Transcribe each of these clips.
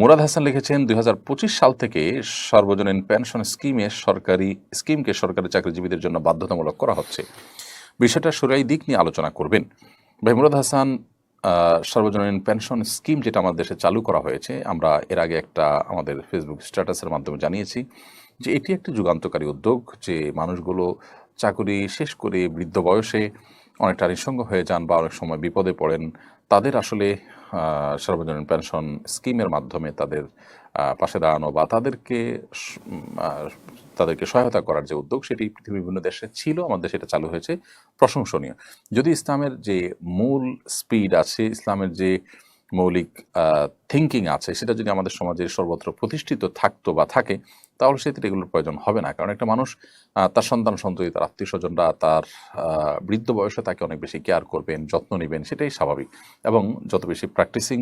মুরাদ হাসান লিখেছেন, দুই হাজার পঁচিশ সাল থেকে সর্বজনীন পেনশন স্কিমে সরকারি, স্কিমকে সরকারি চাকরিজীবীদের জন্য বাধ্যতামূলক করা হচ্ছে। বিষয়টা সুরাই দিক নিয়ে আলোচনা করবেন। ভাই মুরাদ হাসান সর্বজনীন পেনশন স্কিম যেটা আমাদের দেশে চালু করা হয়েছে, আমরা এর আগে একটা আমাদের ফেসবুক স্ট্যাটাসের মাধ্যমে জানিয়েছি যে এটি একটি যুগান্তকারী উদ্যোগ যে মানুষগুলো চাকরি শেষ করে বৃদ্ধ বয়সে অনেকটা নিঃসঙ্গ হয়ে যান বা অনেক সময় বিপদে পড়েন, তাদের আসলে সর্বজনীন পেনশন স্কিমের মাধ্যমে তাদের পাশে দাঁড়ানো বা তাদেরকে তাদেরকে সহায়তা করার যে উদ্যোগ সেটি পৃথিবীর বিভিন্ন দেশে ছিল, আমাদের সেটা চালু হয়েছে, প্রশংসনীয়। যদি ইসলামের যে মূল স্পিড আছে, ইসলামের যে মৌলিক থিঙ্কিং আছে, সেটা যদি আমাদের সমাজে সর্বত্র প্রতিষ্ঠিত থাকতো বা থাকে, তাহলে সেক্ষেত্রে এগুলোর প্রয়োজন হবে না। কারণ একটা মানুষ তার সন্তান, সন্ততি, তার আত্মীয় স্বজনরা তার বৃদ্ধ বয়সে তাকে অনেক বেশি কেয়ার করবেন, যত্ন নেবেন, সেটাই স্বাভাবিক। এবং যত বেশি প্র্যাকটিসিং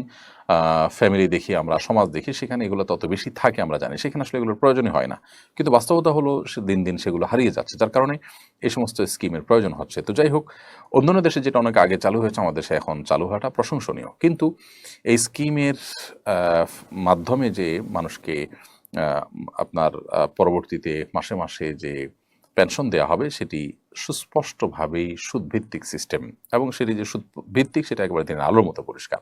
ফ্যামিলি দেখি আমরা, সমাজ দেখি, সেখানে এগুলো তত বেশি থাকে আমরা জানি, সেখানে আসলে এগুলোর প্রয়োজনই হয় না। কিন্তু বাস্তবতা হলো দিন দিন সেগুলো হারিয়ে যাচ্ছে, যার কারণে এই সমস্ত স্কিমের প্রয়োজন হচ্ছে। তো যাই হোক, অন্যান্য দেশে যেটা অনেক আগে চালু হয়েছে, আমাদের দেশে এখন চালু হওয়াটা প্রশংসনীয়। কিন্তু এই স্কিমের মাধ্যমে যে মানুষকে আপনার পরবর্তীতে মাসে মাসে যে পেনশন দেওয়া হবে, সেটি সুস্পষ্টভাবেই সুদভিত্তিক সিস্টেম এবং সেটি যে সুদ ভিত্তিক সেটা একেবারে দিনের আলোর মতো পরিষ্কার।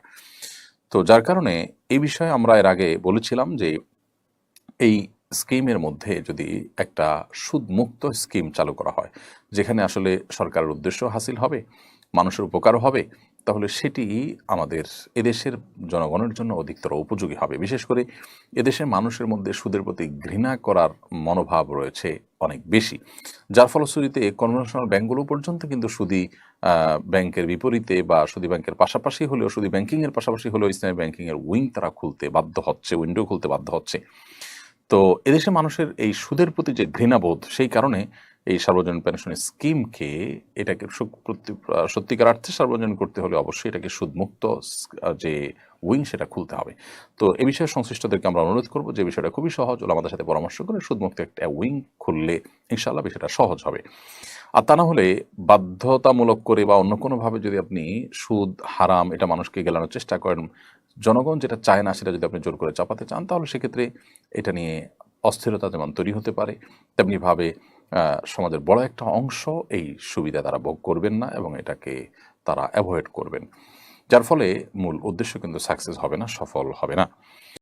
তো যার কারণে এই বিষয়ে আমরা এর আগে বলেছিলাম যে, এই স্কিমের মধ্যে যদি একটা সুদমুক্ত স্কিম চালু করা হয়, যেখানে আসলে সরকারের উদ্দেশ্য হাসিল হবে, মানুষের উপকারও হবে তাহলে সেটি আমাদের এদেশের জনগণের জন্য অধিকতর উপযোগী হবে। বিশেষ করে এদেশের মানুষের মধ্যে সুদের প্রতি ঘৃণা করার মনোভাব রয়েছে অনেক বেশি। যার ফলশ্রুতিতে কনভেনশনাল ব্যাংকগুলো পর্যন্ত কিন্তু সুদি ব্যাংকের বিপরীতে বা সুদি ব্যাংকের পাশাপাশি হলেও, সুদি ব্যাংকিংয়ের পাশাপাশি হলেও ইসলামী ব্যাংকিংয়ের উইং তারা খুলতে বাধ্য হচ্ছে, উইন্ডো খুলতে বাধ্য হচ্ছে। তো এদেশে মানুষের এই সুদের প্রতি যে ঘৃণাবোধ, সেই কারণে এই সার্বজনীন পেনশন স্কিমকে এটাকে সত্যিকার অর্থে সার্বজনীন করতে হলে অবশ্যই এটাকে সুদমুক্ত যে উইং সেটা খুলতে হবে। তো এ বিষয়ে সংশ্লিষ্টদেরকে আমরা অনুরোধ করব যে বিষয়টা খুবই সহজ হলো আমাদের সাথে পরামর্শ করে সুদমুক্ত একটা উইং খুললে ইনশাল্লাহ বিষয়টা সহজ হবে। আর তা না হলে বাধ্যতামূলক করে বা অন্য কোনোভাবে যদি আপনি সুদ, হারাম এটা মানুষকে গেলানোর চেষ্টা করেন, জনগণ যেটা চায় না সেটা যদি আপনি জোর করে চাপাতে চান, তাহলে সেক্ষেত্রে এটা নিয়ে অস্থিরতা যেমন তৈরি হতে পারে, তেমনিভাবে সমাজের বড় একটা অংশ এই সুবিধা তারা ভোগ করবেন না এবং এটাকে তারা অ্যাভয়েড করবেন। যার ফলে মূল উদ্দেশ্য কিন্তু সাকসেস হবে না, সফল হবে না।